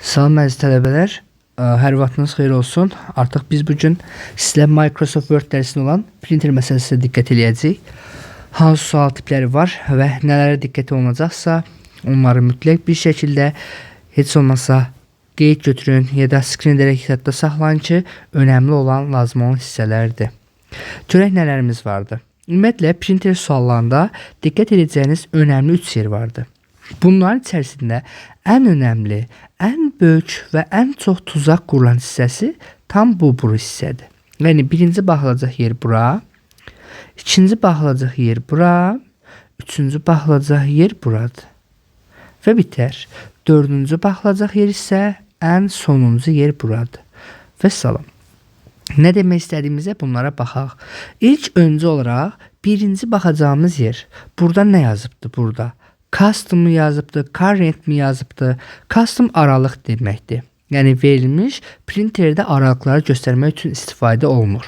Salam əziz tələbələr, Ə, hər vaxtınız xeyir olsun. Artıq biz bu gün sizlə Microsoft Word dərsində olan printer məsələsinə diqqət eləyəcəyik. Hansı sual tipləri var və nələrə diqqət olunacaqsa, onları mütləq bir şəkildə heç olmasa qeyd götürün ya da skrin edərək yadda saxlayın ki, önəmli olan lazım olan hissələrdir. Görək nələrimiz vardı. Ümumiyyətlə printer suallarında diqqət edəcəyiniz önəmli 3 yer vardı. Bunların içərisində ən önəmli, ən böyük və ən çox tuzaq qurulan hissəsi tam bu bu hissədir. Yəni birinci baxılacaq yer bura, ikinci baxılacaq yer bura, üçüncü baxılacaq yer buradır. Və bitər. Dördüncü baxılacaq yer isə ən sonuncu yer buradır. Və salam. Nə demək istədiyimizə bunlara baxaq. İlk öncə olaraq birinci baxacağımız yer. Burada nə yazıbdı burada? Custom mı yazıbdı, current mi yazıbdı? Custom aralıq deməkdir. Yəni verilmiş printerdə aralıqları göstərmək üçün istifadə olunur.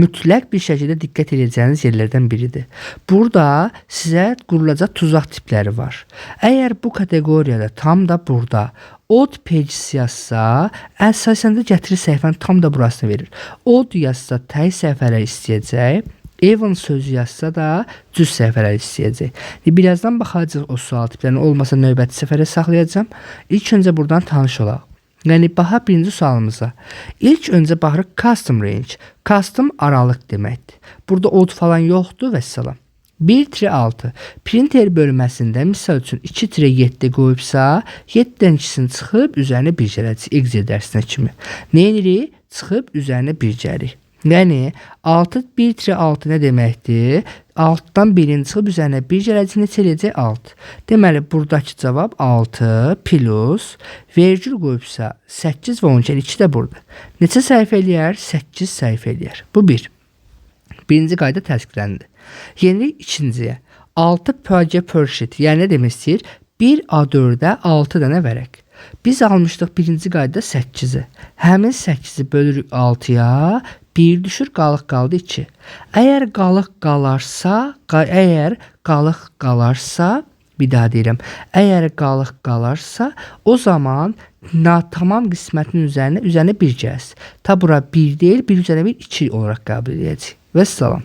Mütləq bir şəkildə diqqət edəcəyiniz yerlərdən biridir. Burada sizə qurulacaq tuzaq tipləri var. Əgər bu kateqoriyada tam da burada odd pages yazsa, əsasən də gətirir səhifənin tam da burasını verir. Odd yazsa təy səhifələr istəyəcək. Even sözü yazsa da düz səhifələr istəyəcək. İndi Birazdan baxacağıq o sual tiplərini olmasa növbəti səfərə saxlayacağam. İlk öncə buradan tanış olaq. Yəni baxa birinci sualımıza. İlk öncə baxırıq custom range. Custom aralıq deməkdir. Burada odd falan yoxdur və salam. 1-6 printer bölməsində misal üçün 2-7 qoyubsa 7-dən ikisini çıxıb üzərinə bir gələcək Excel dərsinə kimi. Nə edirik? Çıxıb üzərinə bir gəlirik. Yəni 6 1-6 nə deməkdir? 6-dan 1-in çıxıb üzərinə 1 gələcək neçə eləyəcək? 6. Deməli buradakı cavab 6 plus vergül qoyubsa 8 və 12 2 də burada. Neçə səhifə eləyər? 8 səhifə eləyər. Bu 1. Birinci qayda təsdiqləndi. Yenilik ikinciyə. 6 PG per sheet. Yəni nə demək istəyir? 1 A4-də 6 dənə vərəq. Biz almışdıq birinci qaydada 8-i. Həmin 8-i bölürük 6-ya, 1 düşür, qalıq qaldı 2. Əgər qalıq qalarsa, qa əgər qalıq qalarsa, bir daha deyirəm. Əgər qalıq qalarsa, o zaman na tamam qismətin üzərinə üzərinə 1 gəz. Ta bura 1 deyil, 1 üzərinə 1 2 olaraq qəbul edəcəyik. Və salam.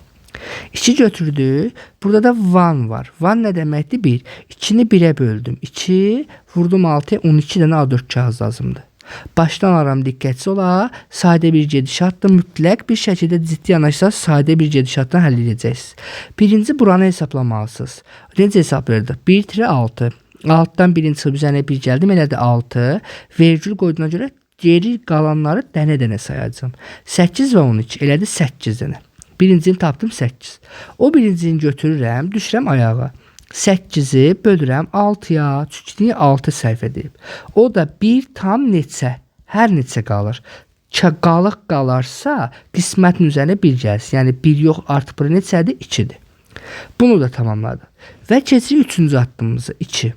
2 götürdük. Burada da 1 var. 1 nə deməkdir? 1. 2-ni 1-ə böldüm. 2 vurdum 6-ya 12 dənə A4 kağız lazımdır. Başdan aram diqqətli ola, sadə bir gedişatla mütləq bir şəkildə ciddi yanaşsaz sadə bir gedişatla həll edəcəksiniz. Birinci buranı hesablamalısınız. Necə hesablayırdıq? 1 6. 6-dan birini çıxıb üzərinə 1 gəldim, elədi 6. Vergül qoyduğuna görə geri qalanları dənə-dənə sayacağam. 8 və 12 elədi 8 dənə. Birincini tapdım 8. O birincini götürürəm, düşürəm ayağa. 8-i bölürəm 6-ya, çünki 6 səhifə deyib. O da 1 tam neçə, hər neçə qalır. Ç qalıq qalarsa, qismətin üzərinə 1 gəlsin. Yəni 1 yox, artıq bura neçədir? 2-dir. Bunu da tamamladı. Və keçirik 3-cü addımımıza 2.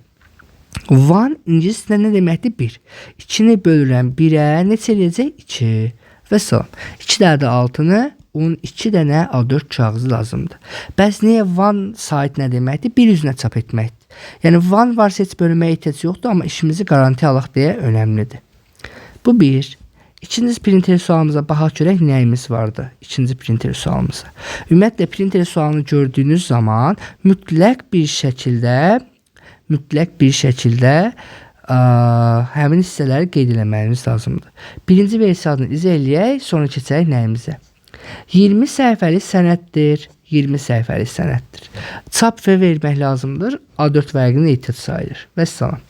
One ingiliscə nə deməkdir? 1. 2-ni bölürəm 1-ə, neçə eləyəcək? 2. Və salam. 2 dərdə 6-nı 12 dənə A4 kağızı lazımdır. Bəs niyə van sayt nə deməkdir? Bir üzünə çap etməkdir. Yəni van varsa heç bölməyə ehtiyac yoxdur, amma işimizi garanti alaq deyə önəmlidir. Bu bir. İkinci printer sualımıza baxaq görək nəyimiz vardı. İkinci printer sualımıza. Ümumiyyətlə printer sualını gördüyünüz zaman mütləq bir şəkildə mütləq bir şəkildə ə, həmin hissələri qeyd etməyimiz lazımdır. Birinci versiyanı izah eləyək, sonra keçək nəyimizə. 20 səhifəli sənəddir. 20 səhifəli sənəddir. Çap və vermək lazımdır. A4 vərəqinin ehtiyac sayılır. Və salam.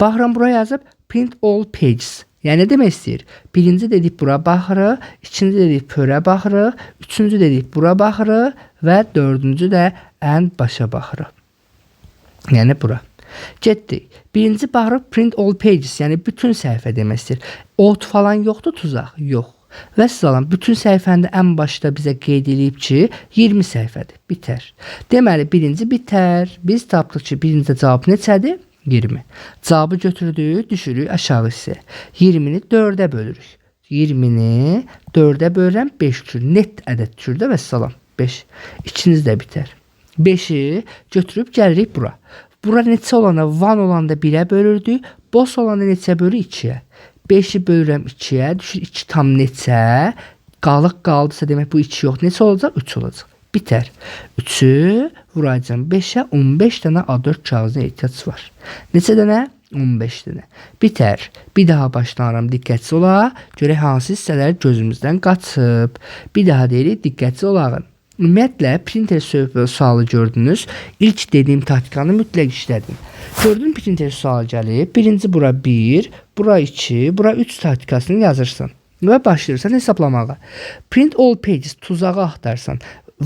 Baxıram bura yazıb print all pages. Yəni nə demək istəyir? Birinci dedik bura baxırıq, ikinci dedik pörə baxırıq, üçüncü dedik bura baxırıq və dördüncü də ən başa baxırıq. Yəni bura. Getdik. Birinci baxırıq print all pages, yəni bütün səhifə demək istəyir. Ot falan yoxdur tuzaq? Yox. Və salam, bütün səhifəndə ən başda bizə qeyd edib ki, 20 səhifədir. Bitər. Deməli, birinci bitər. Biz tapdıq ki, birinci cavab neçədir? 20. Cavabı götürdük, düşürük aşağı hissəyə. 20-ni 4-ə bölürük. 20-ni 4-ə bölürəm 5 düşür. Net ədəd düşür də və salam. 5. İkiniz də bitər. 5-i götürüb gəlirik bura. Bura neçə olanda 1 olanda 1-ə bölürdük. Boş olanda neçə bölü 2-yə. 5-i bölürəm 2-yə, düşür 2 tam neçə? Qalıq qaldısa demək bu 2 yox. Neçə olacaq? 3 olacaq. Bitər. 3-ü vuracağam 5-ə 15 dənə A4 kağızına ehtiyac var. Neçə dənə? 15 dənə. Bitər. Bir daha başlanıram diqqətli olaq. Görək hansı hissələr gözümüzdən qaçıb. Bir daha deyirik diqqətli olağın. Ümumiyyətlə printer sualı gördünüz. İlk dediyim taktikanı mütləq işlədim. Gördün printer sualı gəlib. Birinci bura 1, bura 2, bura 3 taktikasını yazırsan və başlayırsan hesablamağa. Print all pages tuzağı axtarsan.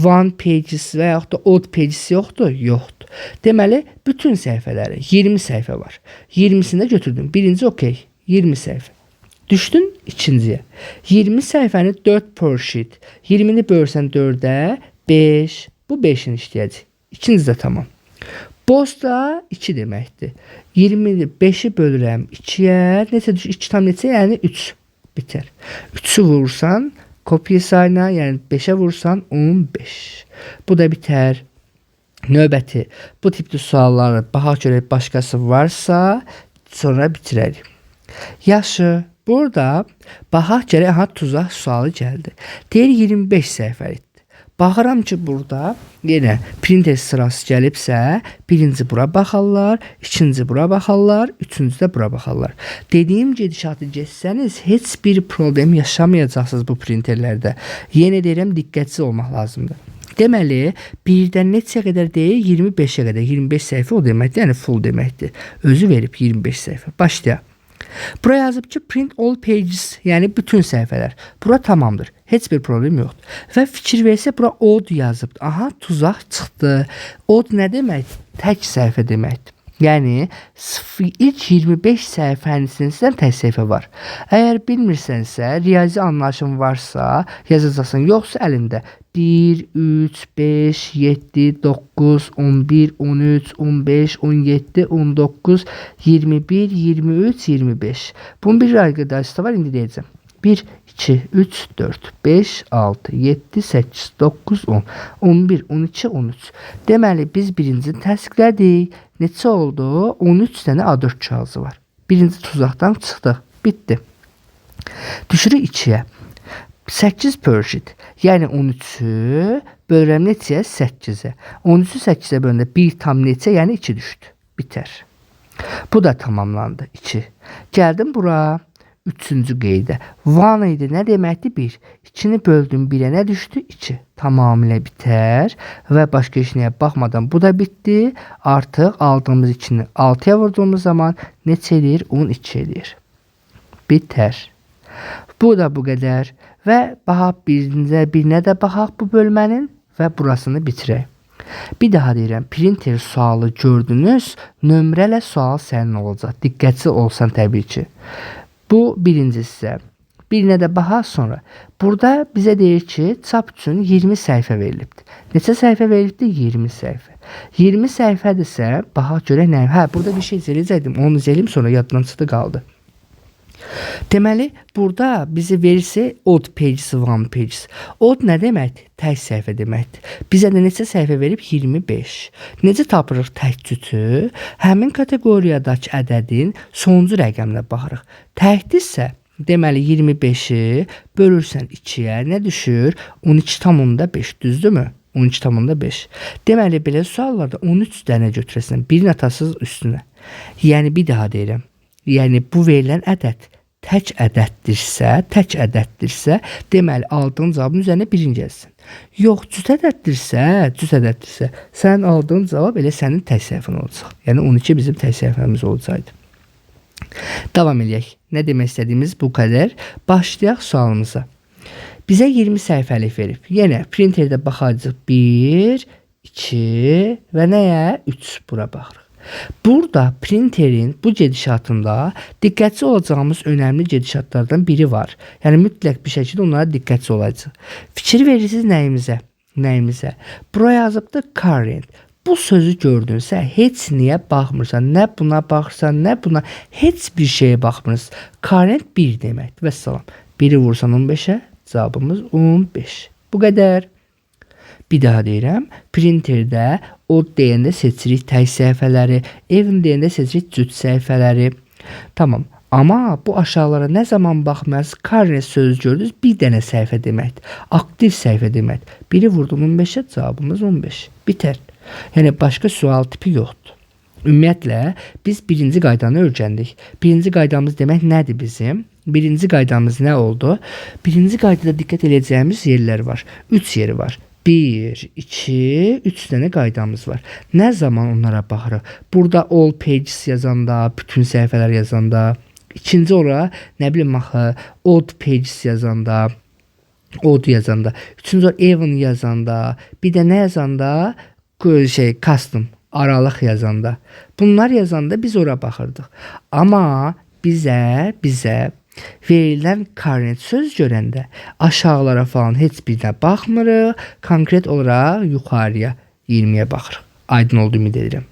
One pages və yaxud da odd pages yoxdur? Yoxdur. Deməli, bütün səhifələri 20 səhifə var. 20-sini də götürdüm. Birinci okey, 20 səhifə. Düşdün ikinciyə. 20 səhifəni 4 per sheet. 20-ni bölsən 4-ə 5. Bu 5-in işləyəcək. İkinci də tamam. Boş da 2 deməkdir. 20-ni 5-i bölürəm 2-yə. Neçə düş 2 tam neçə? Yəni 3 biter. 3'ü vursan kopya sayına yəni 5'ə vursan 15. Bu da biter. Növbəti bu tipli sualları baxaq görək başqası varsa sonra bitirərik. Yaşı burada görək aha tuzaq sualı gəldi. Deyir 25 səhifəlikdir. Baxıram ki, burada yenə printer sırası gəlibsə, birinci bura baxarlar, ikinci bura baxarlar, üçüncü də bura baxarlar. Dediyim gedişatı geçsəniz heç bir problem yaşamayacaqsınız bu printerlərdə. Yenə deyirəm, diqqətli olmaq lazımdır. Deməli, birdən neçə qədər deyil, 25-ə qədər. 25 səhifə o deməkdir, yəni full deməkdir. Özü verib 25 səhifə. Başlayaq. Buraya yazıb ki print all pages yani bütün səhifələr. Bura tamamdır. Heç bir problem yoxdur. Və fikir versə bura odd yazıb. Aha tuzaq çıxdı. Odd nə deməkdir? Tək səhifə deməkdir. Yəni ilk 25 səhifənin içində tək səhifə var. Əgər bilmirsənsə, riyazi anlayışın varsa, yazacaqsan. Yoxsa əlində 1, 3, 5, 7, 9, 11, 13, 15, 17, 19, 21, 23, 25. Bunun bir arkadaşı da var indi deyəcəm. 1, 2, 3, 4, 5, 6, 7, 8, 9, 10, 11, 12, 13. Deməli biz birinci təsdiqlədik. Neçə oldu? 13 dənə A4 kağızı var. Birinci tuzaqdan çıxdıq. Bitdi. Düşürük 2-yə. 8 per sheet. Yəni 13-ü bölürəm neçəyə? 8-ə. 13-ü 8-ə böləndə 1 tam neçə? Yəni 2 düşdü. Bitər. Bu da tamamlandı. 2. Gəldim bura. Üçüncü qeydə. One idi. Nə deməkdir? 1. 2-ni böldüm 1-ə nə düşdü? 2. Tamamilə bitər və başqa heç baxmadan bu da bitdi. Artıq aldığımız 2-ni 6-ya vurduğumuz zaman neçə edir? 12 edir. Bitər. Bu da bu qədər və baxaq birinə birinə də baxaq bu bölmənin və burasını bitirək. Bir daha deyirəm, printer sualı gördünüz, nömrələ sual sənin olacaq. Diqqətli olsan təbii ki. Bu birinci hissə. Birinə də baxaq sonra. Burada bizə deyir ki, çap üçün 20 səhifə verilibdir. Neçə səhifə verilibdir? 20 səhifə. 20 səhifədirsə, baxaq görək nə. Hə, burada bir şey izləyəcəkdim. Onu izləyim sonra yaddan çıxdı qaldı. Deməli, burada bizi verirsə odd pages, one pages. Odd nə deməkdir? Tək səhifə deməkdir. Bizə də neçə səhifə verib? 25. Necə tapırıq tək cütü? Həmin kateqoriyadakı ədədin sonuncu rəqəminə baxırıq. Təkdirsə, deməli 25-i bölürsən 2-yə nə düşür? 12,5 düzdürmü? 12,5. Deməli belə suallarda 13 dənə götürəsən, birini atasız üstünə. Yəni bir daha deyirəm. Yəni bu verilən ədəd tək ədəddirsə, tək ədəddirsə, deməli aldığın cavabın üzərinə birinci yazsın. Yox, cüt ədəddirsə, cüt ədəddirsə, sən aldığın cavab elə sənin tək səhifən olacaq. Yəni 12 bizim tək səhifəmiz olacaqdı. Davam edək. Nə demək istədiyimiz bu qədər. Başlayaq sualımıza. Bizə 20 səhifəlik verib. Yenə printerdə baxacağıq 1, 2 və nəyə? 3 bura baxırıq. Burada printerin bu gedişatında diqqətli olacağımız önəmli gedişatlardan biri var. Yəni mütləq bir şəkildə onlara diqqətli olacağıq. Fikir verirsiniz nəyimizə? Nəyimizə? Buraya yazıbdı current. Bu sözü gördünsə heç niyə baxmırsan, nə buna baxırsan, nə buna heç bir şeyə baxmırsan. Current 1 deməkdir. Vəssalam. 1-i vursan 15-ə, cavabımız 15. Bu qədər. Bir daha deyirəm, printerdə O deyəndə seçirik tək səhifələri, even deyəndə seçirik cüt səhifələri. Tamam. Amma bu aşağılara nə zaman baxmayarız, karne söz gördünüz bir dənə səhifə deməkdir. Aktiv səhifə deməkdir. Biri vurdum 15-ə cavabımız 15. Bitər. Yəni başqa sual tipi yoxdur. Ümumiyyətlə biz birinci qaydanı öyrəndik. Birinci qaydamız demək nədir bizim? Birinci qaydamız nə oldu? Birinci qaydada diqqət edəcəyimiz yerlər var. 3 yeri var. 1, 2, 3 dənə qaydamız var. Nə zaman onlara baxırıq? Burada all pages yazanda, bütün səhifələr yazanda, ikinci ora nə bilim axı odd pages yazanda, odd yazanda, üçüncü ora even yazanda, bir də nə yazanda, şey custom aralıq yazanda. Bunlar yazanda biz ora baxırdıq. Amma bizə bizə verilən karnet söz görəndə aşağılara falan heç birinə baxmırıq. Konkret olaraq yuxarıya 20-yə baxırıq. Aydın oldu ümid edirəm.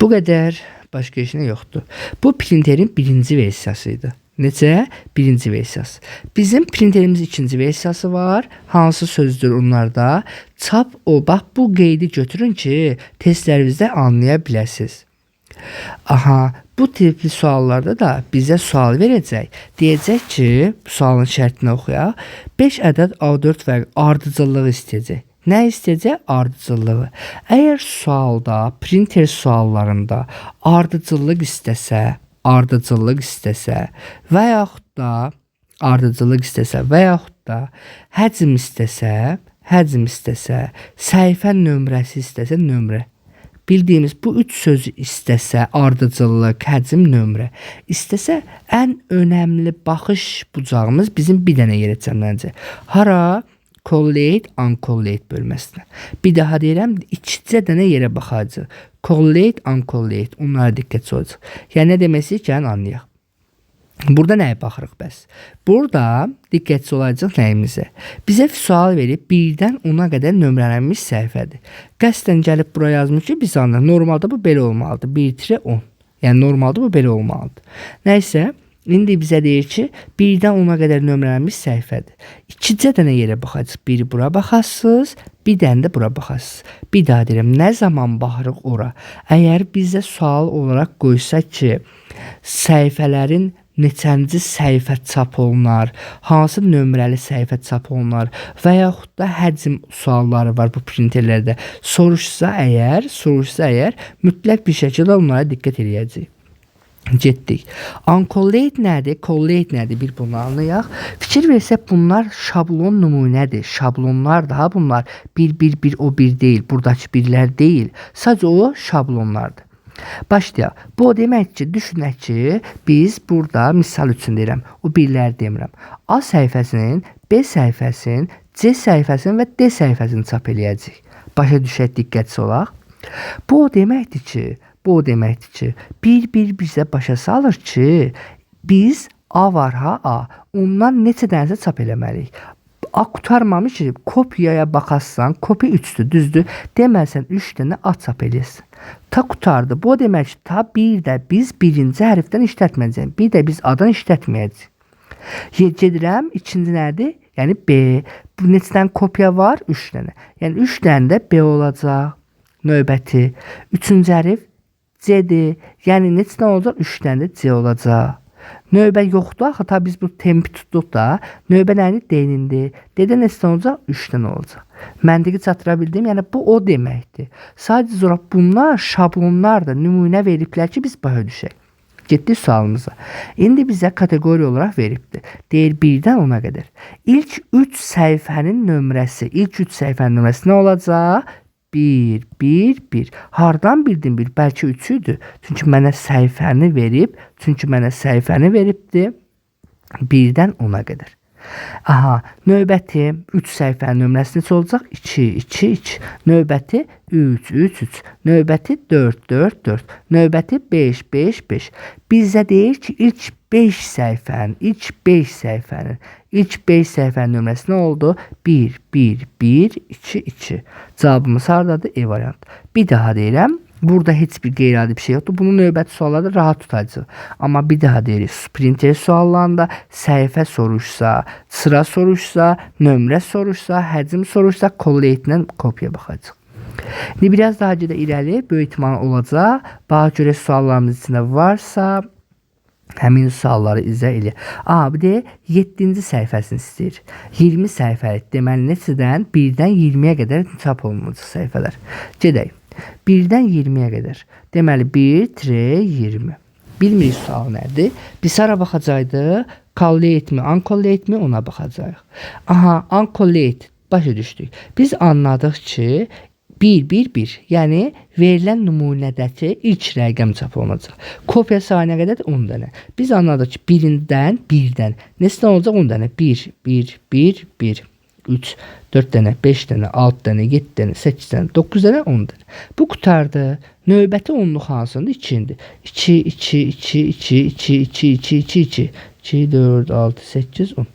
Bu qədər başqa heç nə yoxdur. Bu printerin birinci versiyasıydı. Necə? Birinci versiyası. Bizim printerimiz ikinci versiyası var. Hansı sözdür onlarda? Çap o. Bax bu qeydi götürün ki, testlərinizdə anlaya biləsiniz. Aha, bu tipli suallarda da bizə sual verəcək. Deyəcək ki, sualın şərtini oxuyaq. 5 ədəd A4 və ardıcıllıq istəyəcək. Nə istəyəcək? Ardıcıllığı. Əgər sualda, printer suallarında ardıcıllıq istəsə, ardıcıllıq istəsə və yaxud da ardıcıllıq istəsə və yaxud da həcm istəsə, həcm istəsə, səhifə nömrəsi istəsə, nömrə. Bildiyimiz bu üç sözü istəsə, ardıcıllıq, həcm, nömrə. İstəsə ən önəmli baxış bucağımız bizim bir dənə yerə cəmlənəcək. Hara? Collate, uncollate bölməsinə. Bir daha deyirəm, ikicə dənə yerə baxacaq. Collate, uncollate. Onlara diqqət olacaq. Yəni nə demək istəyir ki, yəni anlayaq. Burada nəyə baxırıq bəs? Burada diqqətli olacaq nəyimizə? Bizə sual verib 1-dən 10-a qədər nömrələnmiş səhifədir. Qəsdən gəlib bura yazmış ki, biz anlayaq. Normalda bu belə olmalıdır. 1-10. Yəni normalda bu belə olmalıdır. Nəysə, indi bizə deyir ki, 1-dən 10-a qədər nömrələnmiş səhifədir. İkicə dənə yerə baxacağıq. Biri bura baxasınız, bir dənə də bura baxasınız. Bir daha deyirəm, nə zaman baxırıq ora? Əgər bizə sual olaraq qoysa ki, səhifələrin neçənci səhifə çap olunar, hansı nömrəli səhifə çap olunar və yaxud da həcm sualları var bu printerlərdə. Soruşsa əgər, soruşsa əgər mütləq bir şəkildə onlara diqqət eləyəcəyik. Getdik. Uncollate nədir? Collate nədir? Bir bunu anlayaq. Fikir versək bunlar şablon nümunədir. Şablonlar daha bunlar. 1 1 1 o bir deyil. Buradakı birlər deyil. Sadəcə o şablonlardır. Başlayaq. Bu o demək ki, düşünək ki, biz burada misal üçün deyirəm, o birlər demirəm. A səhifəsinin, B səhifəsinin, C səhifəsinin və D səhifəsini çap eləyəcəyik. Başa düşək diqqətli olaq. Bu o deməkdir ki, bu o deməkdir ki, bir-bir bizə başa salır ki, biz A var ha A. Ondan neçə dənəsə çap eləməliyik. A qutarmamış ki, kopyaya baxasan, kopya 3-dür, düzdür? Deməsən 3 dənə A çap eləyəsən. Ta qutardı. Bu demək ta bir də biz birinci hərfdən işlətməyəcəyik. Bir də biz A-dan işlətməyəcəyik. Gedirəm, ikinci nədir? Yəni B. Bu neçə kopya var? 3 dənə. Yəni 3 dənə də B olacaq. Növbəti. Üçüncü hərf C-dir. Yəni neçə dənə olacaq? 3 dənə də C olacaq. Növbə yoxdur. Axı ta biz bu tempi tutduq da. Növbə nədir? D-nindir. D-də neçə olacaq? 3 dənə olacaq. Məntiqi çatdıra bildim. Yəni bu o deməkdir. Sadəcə olaraq bunlar şablonlardır. Nümunə veriblər ki, biz başa düşək. Getdik sualımıza. İndi bizə kateqoriya olaraq veribdir. Deyir 1-dən 10-a qədər. İlk 3 səhifənin nömrəsi, ilk 3 səhifənin nömrəsi nə olacaq? 1 1 1. Hardan bildin bir? Bəlkə 3 idi. Çünki mənə səhifəni verib, çünki mənə səhifəni veribdi. 1-dən 10-a qədər. Aha, növbəti 3 səhifənin nömrəsi neçə olacaq? 2 2 2. Növbəti 3 3 3. Növbəti 4 4 4. Növbəti 5 5 5. Bizə deyir ki, ilk 5 səhifənin, ilk 5 səhifənin, ilk 5 səhifənin nömrəsi nə oldu? 1 1 1 2 2. Cavabımız hardadır? E variant. Bir daha deyirəm. Burada heç bir qeyri-adi bir şey yoxdur. Bunu növbəti suallarda rahat tutacağıq. Amma bir daha deyirik, sprinter suallarında səhifə soruşsa, sıra soruşsa, nömrə soruşsa, həcm soruşsa, collate-lə kopya baxacağıq. İndi biraz daha gedə irəli böyük ihtimal olacaq. Bağa görə suallarımız içində varsa həmin sualları izah elə. A, bir də 7-ci səhifəsini istəyir. 20 səhifəlik. Deməli neçədən? 1-dən 20-yə qədər çap olunacaq səhifələr. Gedək. 1-dən 20-yə qədər. Deməli 1-20. Bilmirik sual nədir? Biz hara baxacaqdıq? Collate mi, uncollate mi ona baxacağıq. Aha, uncollate başa düşdük. Biz anladıq ki 1 1 1. Yəni verilən nümunədəki ilk rəqəm çap olunacaq. Kopya sayına qədər də 10 dənə. Biz anladıq ki, birindən 1-dən neçə dənə olacaq 10 dənə? 1 1 1 1 3 4 dənə, 5 dənə, 6 dənə, 7 dənə, 8 dənə, 9 dənə, 10 dənə. Bu qutardı. Növbəti onluq hansındır? 2-dir. 2 2 2 2 2 2 2 2 2 2, 4, 6, 8, 10.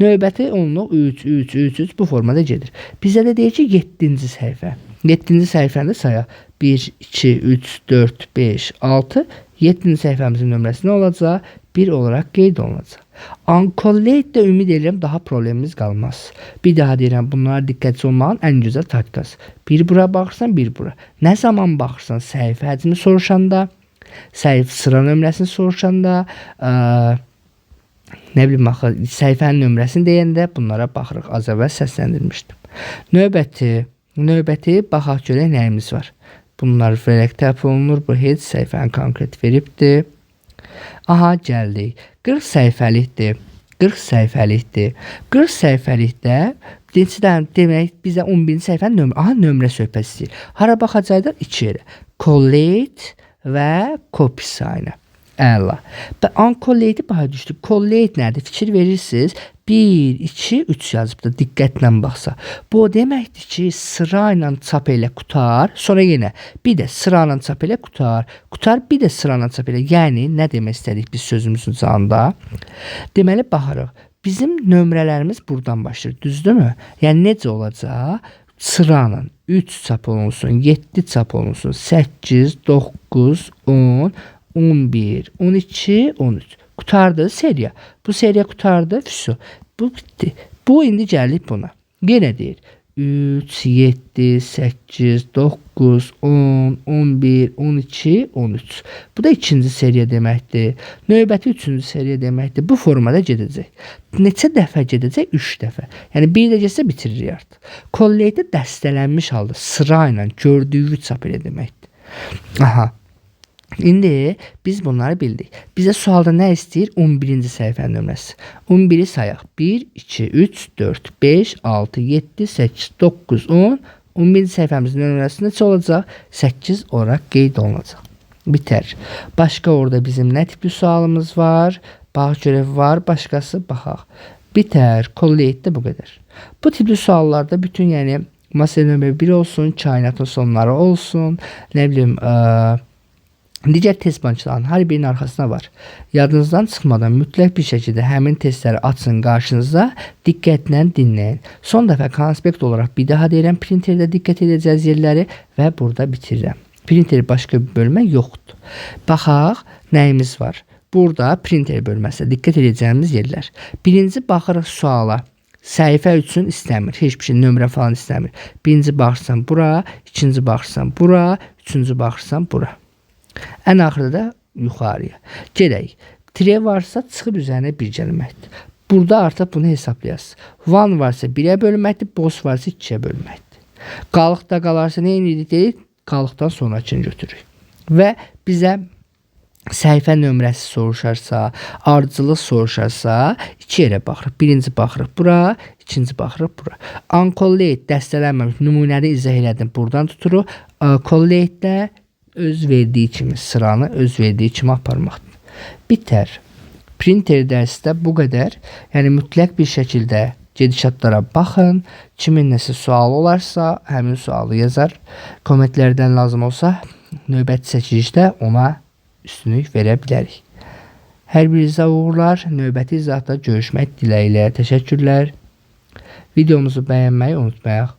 Növbəti onluq 3, 3, 3, 3 bu formada gedir. Bizə də deyir ki, 7-ci səhifə. 7-ci səhifəni də sayaq. 1, 2, 3, 4, 5, 6. 7-ci səhifəmizin nömrəsi nə olacaq? 1 olaraq qeyd olunacaq. Uncollate də ümid edirəm daha problemimiz qalmaz. Bir daha deyirəm, bunlara diqqətli olmağın ən gözəl taktikası. Bir bura baxırsan, bir bura. Nə zaman baxırsan, səhifə həcmi soruşanda, səhifə sıra nömrəsini soruşanda, ə, nə bilim axı səhifənin nömrəsini deyəndə bunlara baxırıq. Az əvvəl səsləndirmişdim. Növbəti, növbəti baxaq görək nəyimiz var. Bunlar verərək təp olunur. Bu heç səhifəni konkret veribdir. Aha gəldik. 40 səhifəlikdir. 40 səhifəlikdir. 40 səhifəlikdə neçədən demək bizə 11-ci səhifənin nömrə, aha nömrə söhbət istəyir. Hara baxacaqdıq? 2 yerə. Collate və copy sayına. Əla. Və uncollate başa düşdük. Collate nədir? Fikir verirsiniz. 1, 2, 3 yazıbdı. Diqqətlə baxsa. Bu o deməkdir ki, sıra ilə çap elə qutar, sonra yenə bir də sıra ilə çap elə qutar, qutar bir də sıra ilə çap elə. Yəni nə demək istədik biz sözümüzün canında? Deməli baxırıq. Bizim nömrələrimiz buradan başlayır, düzdürmü? Yəni necə olacaq? Sıranın 3 çap olunsun, 7 çap olunsun, 8, 9, 10, 11, 12, 13. Qutardı seriya. Bu seriya qutardı. Füsu. Bu bitti. Bu indi gəlib buna. Yenə deyir. 3, 7, 8, 9, 10, 11, 12, 13. Bu da ikinci seriya deməkdir. Növbəti üçüncü seriya deməkdir. Bu formada gedəcək. Neçə dəfə gedəcək? 3 dəfə. Yəni bir də getsə bitiririk artıq. Kolleydə dəstələnmiş halda sıra ilə gördüyü çap elə deməkdir. Aha. İndi biz bunları bildik. Bizə sualda nə istəyir? 11-ci səhifənin nömrəsi. 11-i sayaq. 1, 2, 3, 4, 5, 6, 7, 8, 9, 10. 11-ci səhifəmizin nömrəsi neçə olacaq? 8 olaraq qeyd olunacaq. Bitər. Başqa orada bizim nə tipli sualımız var? Bax görəv var, başqası baxaq. Bitər. Collate-də bu qədər. Bu tipli suallarda bütün yəni masa nömrə 1 olsun, kainatın sonları olsun, nə bilim, ə, Digər test bankçılarının hər birinin arxasına var. Yadınızdan çıxmadan mütləq bir şəkildə həmin testləri açın qarşınıza, diqqətlə dinləyin. Son dəfə konspekt olaraq bir daha deyirəm, printerdə diqqət edəcəyiz yerləri və burada bitirirəm. Printeri başqa bir bölmə yoxdur. Baxaq, nəyimiz var? Burada printer bölməsi diqqət edəcəyimiz yerlər. Birinci baxırıq suala. Səhifə üçün istəmir. Heç bir şey nömrə falan istəmir. Birinci baxırsan bura, ikinci baxırsan bura, üçüncü baxırsan bura. Ən axırda da yuxarıya. Gedək. Tire varsa çıxıb üzərinə bir gəlməkdir. Burada artıq bunu hesablayasınız. Van varsa 1-ə bölməkdir, boss varsa 2-yə bölməkdir. Qalıqda qalarsa nə edirik deyirik? Qalıqdan sonrakını götürürük. Və bizə səhifə nömrəsi soruşarsa, ardıcıllıq soruşarsa, iki yerə baxırıq. Birinci baxırıq bura, ikinci baxırıq bura. Uncollate dəstələnməmiş nümunəni izah elədim. Buradan tuturuq. Collate-də öz verdiyi kimi sıranı öz verdiyi kimi aparmaqdır. Bitər. Printer dərsi də bu qədər. Yəni mütləq bir şəkildə gedişatlara baxın. Kimin nəsə sual olarsa, həmin sualı yazar. Kommentlərdən lazım olsa, növbəti çəkilişdə ona üstünlük verə bilərik. Hər birinizə uğurlar. Növbəti izahda görüşmək diləyilə. Təşəkkürlər. Videomuzu bəyənməyi unutmayaq.